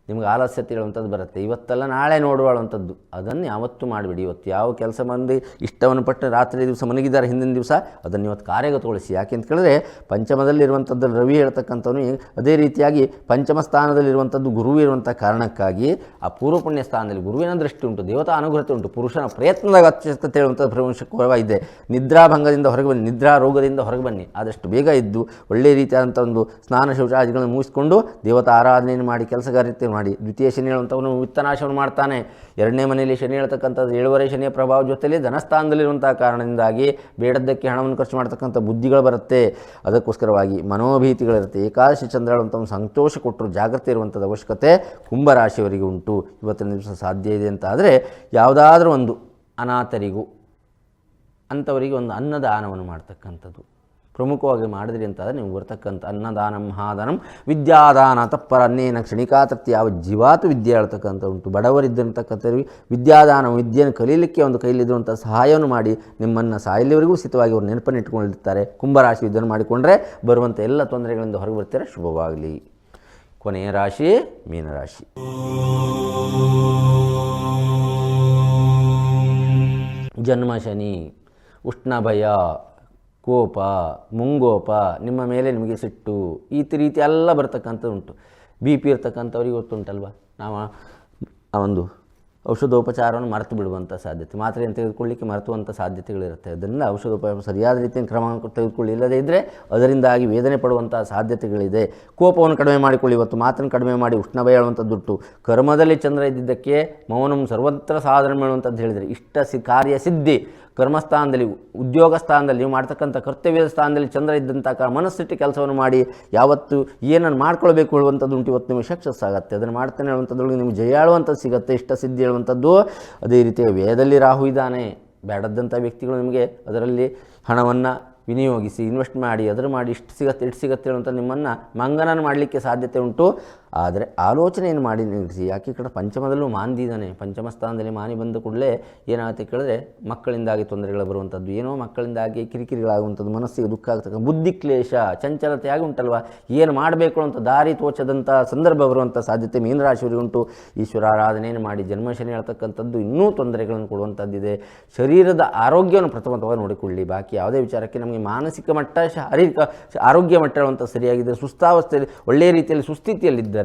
ನಿಮ್ಗೆ ಆಲಸ್ಯ ತಿಳುವಂಥದ್ದು ಬರುತ್ತೆ. ಇವತ್ತೆಲ್ಲ ನಾಳೆ ನೋಡುವಂಥದ್ದು ಅದನ್ನು ಯಾವತ್ತೂ ಮಾಡಿಬಿಡಿ. ಇವತ್ತು ಯಾವ ಕೆಲಸ ಮಂದಿ ಇಷ್ಟವನ್ನು ಪಟ್ಟು ರಾತ್ರಿ ದಿವಸ ಮನಗಿದ್ದಾರೆ ಹಿಂದಿನ ದಿವಸ, ಅದನ್ನು ಇವತ್ತು ಕಾರ್ಯಗತಗೊಳಿಸಿ. ಯಾಕೆ ಅಂತ ಕೇಳಿದ್ರೆ, ಪಂಚಮದಲ್ಲಿರುವಂಥದ್ದು ರವಿ ಹೇಳ್ತಕ್ಕಂಥವನು ಅದೇ ರೀತಿಯಾಗಿ ಪಂಚಮ ಸ್ಥಾನದಲ್ಲಿರುವಂಥದ್ದು ಗುರು ಇರುವಂಥ ಕಾರಣಕ್ಕಾಗಿ ಆ ಪೂರ್ವ ಪುಣ್ಯ ಸ್ಥಾನದಲ್ಲಿ ಗುರುವಿನ ದೃಷ್ಟಿ ಉಂಟು, ದೇವತಾ ಅನುಗ್ರಹತೆ ಉಂಟು, ಪುರುಷನ ಪ್ರಯತ್ನದ ಅವಶ್ಯಕತೆ ಹೇಳುವಂಥದ್ದು ಇದೆ ನಿದ್ರಾಭಂಗದಿಂದ ಹೊರಗೆ ಬನ್ನಿ ನಿದ್ರಾ ರೋಗದಿಂದ ಹೊರಗೆ ಬನ್ನಿ. ಆದಷ್ಟು ಬೇಗ ಇದ್ದು ಒಳ್ಳೆಯ ರೀತಿಯಾದಂಥ ಒಂದು ಸ್ನಾನ ಶೌಚಾದಿಗಳನ್ನು ಮುಗಿಸ್ಕೊಂಡು ದೇವತಾ ಆರಾಧನೆಯನ್ನು ಮಾಡಿ ಕೆಲಸಗಾರಿತೆ ಮಾಡಿ. ದ್ವಿತೀಯ ಶನಿ ಹೇಳುವಂಥವನು ವಿತ್ತನಾಶವನ್ನು ಮಾಡ್ತಾನೆ. ಎರಡನೇ ಮನೆಯಲ್ಲಿ ಶನಿ ಹೇಳ್ತಕ್ಕಂಥದ್ದು ಏಳುವರೆ ಶನಿಯ ಪ್ರಭಾವ ಜೊತೆಯಲ್ಲಿ ಧನಸ್ಥಾನದಲ್ಲಿರುವಂಥ ಕಾರಣದಿಂದಾಗಿ ಬೇಡದ್ದಕ್ಕೆ ಹಣವನ್ನು ಖರ್ಚು ಮಾಡ್ತಕ್ಕಂಥ ಬುದ್ಧಿಗಳು ಬರುತ್ತೆ. ಅದಕ್ಕೋಸ್ಕರವಾಗಿ ಮನೋಭೀತಿಗಳಿರುತ್ತೆ. ಏಕಾದಶಿ ಚಂದ್ರ ಹೇಳುವಂಥ ಸಂತೋಷ ಕೊಟ್ಟರು ಜಾಗೃತಿ ಇರುವಂಥದ್ದು ಅವಶ್ಯಕತೆ ಕುಂಭರಾಶಿಯವರಿಗೆ ಉಂಟು. ಇವತ್ತಿನ ದಿವಸ ಸಾಧ್ಯ ಇದೆ ಅಂತ ಆದರೆ ಯಾವುದಾದ್ರೂ ಒಂದು ಅನಾಥರಿಗೂ, ಅಂಥವರಿಗೆ ಒಂದು ಅನ್ನದಾನವನ್ನು ಮಾಡ್ತಕ್ಕಂಥದ್ದು. ಪ್ರಮುಖವಾಗಿ ಮಾಡಿದ್ರಿ ಅಂತಂದರೆ ನೀವು ಬರ್ತಕ್ಕಂಥ ಅನ್ನದಾನ ಮಹಾದಾನಂ ವಿದ್ಯಾದಾನ ತಪ್ಪರ ಅನ್ನೇನ ಕ್ಷಣಿಕಾತೃಪ್ತಿ, ಯಾವ ಜೀವಾತು ವಿದ್ಯೆ ಹೇಳ್ತಕ್ಕಂಥ ಉಂಟು. ಬಡವರಿದ್ದಂತಕ್ಕಂಥ ವಿದ್ಯಾದಾನ ವಿದ್ಯೆಯನ್ನು ಕಲೀಲಿಕ್ಕೆ ಒಂದು ಕೈಲಿದ್ದಂಥ ಸಹಾಯವನ್ನು ಮಾಡಿ ನಿಮ್ಮನ್ನು ಸಾಯಲಿವರೆಗೂ ಸ್ಥಿತವಾಗಿ ಅವರು ನೆನಪನ್ನು ಇಟ್ಕೊಂಡಿರ್ತಾರೆ. ಕುಂಭರಾಶಿ ಇದನ್ನು ಮಾಡಿಕೊಂಡ್ರೆ ಬರುವಂಥ ಎಲ್ಲ ತೊಂದರೆಗಳಿಂದ ಹೊರಗೆ ಬರ್ತಾರೆ, ಶುಭವಾಗಲಿ. ಕೊನೆಯ ರಾಶಿ ಮೀನರಾಶಿ ಜನ್ಮ ಶನಿ ಉಷ್ಣ ಭಯ ಕೋಪ, ಮುಂಗೋಪ, ನಿಮ್ಮ ಮೇಲೆ ನಿಮಗೆ ಸಿಟ್ಟು, ಈ ರೀತಿ ಎಲ್ಲ ಬರ್ತಕ್ಕಂಥದ್ದು ಉಂಟು. ಬಿ ಪಿ ಇರ್ತಕ್ಕಂಥವ್ರಿಗೆ ಗೊತ್ತುಂಟಲ್ವ? ನಾವು ಆ ಒಂದು ಔಷಧೋಪಚಾರವನ್ನು ಮರೆತು ಬಿಡುವಂಥ ಸಾಧ್ಯತೆ ಮಾತ್ರೆಯನ್ನು ತೆಗೆದುಕೊಳ್ಳಿಕ್ಕೆ ಮರೆತುವಂಥ ಸಾಧ್ಯತೆಗಳಿರುತ್ತೆ ಅದರಿಂದ ಔಷಧೋಪಚಾರ ಸರಿಯಾದ ರೀತಿಯ ಕ್ರಮ ತೆಗೆದುಕೊಳ್ಳಿಲ್ಲದೇ ಇದ್ದರೆ ಅದರಿಂದಾಗಿ ವೇದನೆ ಪಡುವಂಥ ಸಾಧ್ಯತೆಗಳಿದೆ. ಕೋಪವನ್ನು ಕಡಿಮೆ ಮಾಡಿಕೊಳ್ಳಿ, ಇವತ್ತು ಮಾತನ್ನು ಕಡಿಮೆ ಮಾಡಿ ಉಷ್ಣ ಹೇಳುವಂಥದ್ದುಟ್ಟು ಹೇಳುವಂಥದ್ದುಂಟು ಕರ್ಮದಲ್ಲಿ ಚಂದ್ರ ಇದ್ದಿದ್ದಕ್ಕೆ ಮೌನಂ ಸರ್ವತ್ರ ಸಾಧನ ಮಾಡುವಂಥದ್ದು ಹೇಳಿದರೆ, ಇಷ್ಟ ಸಿ ಕಾರ್ಯ ಸಿದ್ಧಿ ಕರ್ಮಸ್ಥಾನದಲ್ಲಿ, ಉದ್ಯೋಗ ಸ್ಥಾನದಲ್ಲಿ, ನೀವು ಮಾಡ್ತಕ್ಕಂಥ ಕರ್ತವ್ಯದ ಸ್ಥಾನದಲ್ಲಿ ಚಂದ್ರ ಇದ್ದಂಥ ಕ ಮನಸ್ಸಿಟ್ಟು ಕೆಲಸವನ್ನು ಮಾಡಿ, ಯಾವತ್ತು ಏನನ್ನು ಮಾಡ್ಕೊಳ್ಬೇಕು ಹೇಳುವಂಥದ್ದು ಉಂಟು, ಇವತ್ತು ನಿಮಗೆ ಸಕ್ಸಸ್ ಆಗುತ್ತೆ. ಅದನ್ನು ಮಾಡ್ತಾನೆ ಹೇಳುವಂಥದ್ರೊಳಗೆ ನಿಮಗೆ ಜಯ ಹೇಳುವಂಥದ್ದು ಸಿಗುತ್ತೆ, ಇಷ್ಟ ಸಿದ್ಧಿ ಹೇಳುವಂಥದ್ದು. ಅದೇ ರೀತಿ ವೇದಲ್ಲಿ ರಾಹು ಇದ್ದಾನೆ. ಬೇಡದ್ದಂಥ ವ್ಯಕ್ತಿಗಳು ನಿಮಗೆ ಅದರಲ್ಲಿ ಹಣವನ್ನು ವಿನಿಯೋಗಿಸಿ ಇನ್ವೆಸ್ಟ್ ಮಾಡಿ, ಅದರ ಮಾಡಿ ಇಷ್ಟು ಸಿಗತ್ತೆ ಇಷ್ಟು ಸಿಗತ್ತೆ ಹೇಳುವಂಥ ನಿಮ್ಮನ್ನು ಮಂಗನನ ಮಾಡಲಿಕ್ಕೆ ಸಾಧ್ಯತೆ ಉಂಟು. ಆದರೆ ಆಲೋಚನೆಯನ್ನು ಮಾಡಿ ನಿಲ್ಲಿಸಿ. ಯಾಕೆ ಈ ಕಡೆ ಪಂಚಮದಲ್ಲೂ ಮಾಂದಿದ್ದಾನೆ ಪಂಚಮ ಸ್ಥಾನದಲ್ಲಿ ಮಾನಿ ಬಂದ ಕೂಡಲೇ ಏನಾಗುತ್ತೆ ಕೇಳಿದ್ರೆ ಮಕ್ಕಳಿಂದಾಗಿ ತೊಂದರೆಗಳು ಬರುವಂಥದ್ದು. ಏನೋ ಮಕ್ಕಳಿಂದಾಗಿ ಕಿರಿಕಿರಿಗಳಾಗುವಂಥದ್ದು, ಮನಸ್ಸಿಗೆ ದುಃಖ ಆಗ್ತಕ್ಕ ಬುದ್ಧಿ ಕ್ಲೇಶ, ಚಂಚಲತೆ ಆಗಿ ಉಂಟಲ್ವ? ಏನು ಮಾಡಬೇಕು ಅಂತ ದಾರಿ ತೋಚದಂಥ ಸಂದರ್ಭ ಬರುವಂಥ ಸಾಧ್ಯತೆ ಮೀನರಾಶಿಯವರಿಗೆ ಉಂಟು. ಈಶ್ವರ ಆರಾಧನೆಯನ್ನು ಮಾಡಿ ಜನ್ಮಶನಿ ಹೇಳ್ತಕ್ಕಂಥದ್ದು ಇನ್ನೂ ತೊಂದರೆಗಳನ್ನು ಕೊಡುವಂಥದ್ದಿದೆ ಶರೀರದ ಆರೋಗ್ಯವನ್ನು ಪ್ರಥಮತವಾಗಿ ನೋಡಿಕೊಳ್ಳಿ. ಬಾಕಿ ಯಾವುದೇ ವಿಚಾರಕ್ಕೆ ನಮಗೆ ಮಾನಸಿಕ ಮಟ್ಟ, ಶಾರೀರಿಕ ಆರೋಗ್ಯ ಮಟ್ಟ ಹೇಳುವಂಥ ಸರಿಯಾಗಿದೆ ಸುಸ್ತಾವಸ್ಥೆಯಲ್ಲಿ, ಒಳ್ಳೆಯ ರೀತಿಯಲ್ಲಿ ಸುಸ್ಥಿತಿಯಲ್ಲಿದ್ದರೆ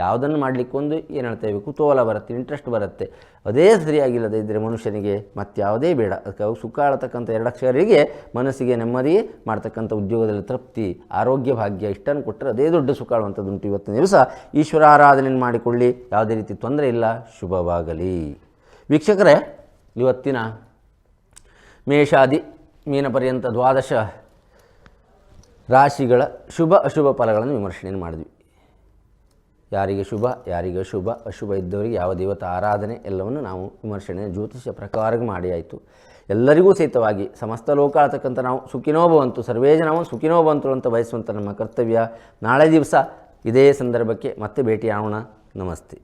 ಯಾವುದನ್ನು ಮಾಡಲಿಕ್ಕೆ ಒಂದು ಏನು ಹೇಳ್ತೇವೆ ಕುತೂಹಲ ಬರುತ್ತೆ ಇಂಟ್ರೆಸ್ಟ್ ಬರುತ್ತೆ. ಅದೇ ಸರಿಯಾಗಿಲ್ಲದೆ ಇದ್ದರೆ ಮನುಷ್ಯನಿಗೆ ಮತ್ತಾವುದೇ ಬೇಡ. ಅದಕ್ಕೆ ಸುಖ ಆಳತಕ್ಕಂಥ ಎರಡಕ್ಷರಿಗೆ ಮನಸ್ಸಿಗೆ ನೆಮ್ಮದಿ ಮಾಡ್ತಕ್ಕಂಥ ಉದ್ಯೋಗದಲ್ಲಿ ತೃಪ್ತಿ, ಆರೋಗ್ಯ ಭಾಗ್ಯ ಇಷ್ಟನ್ನು ಕೊಟ್ಟರೆ ಅದೇ ದೊಡ್ಡ ಸುಖ ಆಳುವಂಥದ್ದುಂಟು ಇವತ್ತಿನ ದಿವಸ. ಈಶ್ವರ ಆರಾಧನೆಯನ್ನು ಮಾಡಿಕೊಳ್ಳಿ, ಯಾವುದೇ ರೀತಿ ತೊಂದರೆ ಇಲ್ಲ, ಶುಭವಾಗಲಿ. ವೀಕ್ಷಕರೇ, ಇವತ್ತಿನ ಮೇಷಾದಿ ಮೀನ ಪರ್ಯಂತ ದ್ವಾದಶ ರಾಶಿಗಳ ಶುಭ ಅಶುಭ ಫಲಗಳನ್ನು ವಿಮರ್ಶಣೆಯನ್ನು ಮಾಡಿದ್ವಿ. ಯಾರಿಗೆ ಶುಭ, ಯಾರಿಗೆ ಅಶುಭ ಅಶುಭ ಇದ್ದವರಿಗೆ ಯಾವ ದೇವತಾ ಆರಾಧನೆ ಎಲ್ಲವನ್ನು ನಾವು ವಿಮರ್ಶನೆ ಜ್ಯೋತಿಷ್ಯ ಪ್ರಕಾರ ಮಾಡಿ ಆಯಿತು. ಎಲ್ಲರಿಗೂ ಸಹಿತವಾಗಿ ಸಮಸ್ತ ಲೋಕ ಆಳ್ತಕ್ಕಂಥ ನಾವು ಸುಖಿನೋ ಬಂತು ಸರ್ವೇ ಜನವು ಸುಖಿನೋ ಬಂತು ಅಂತ ಬಯಸುವಂಥ ನಮ್ಮ ಕರ್ತವ್ಯ. ನಾಳೆ ದಿವಸ ಇದೇ ಸಂದರ್ಭಕ್ಕೆ ಮತ್ತೆ ಭೇಟಿಯಾಗೋಣ. ನಮಸ್ತೆ.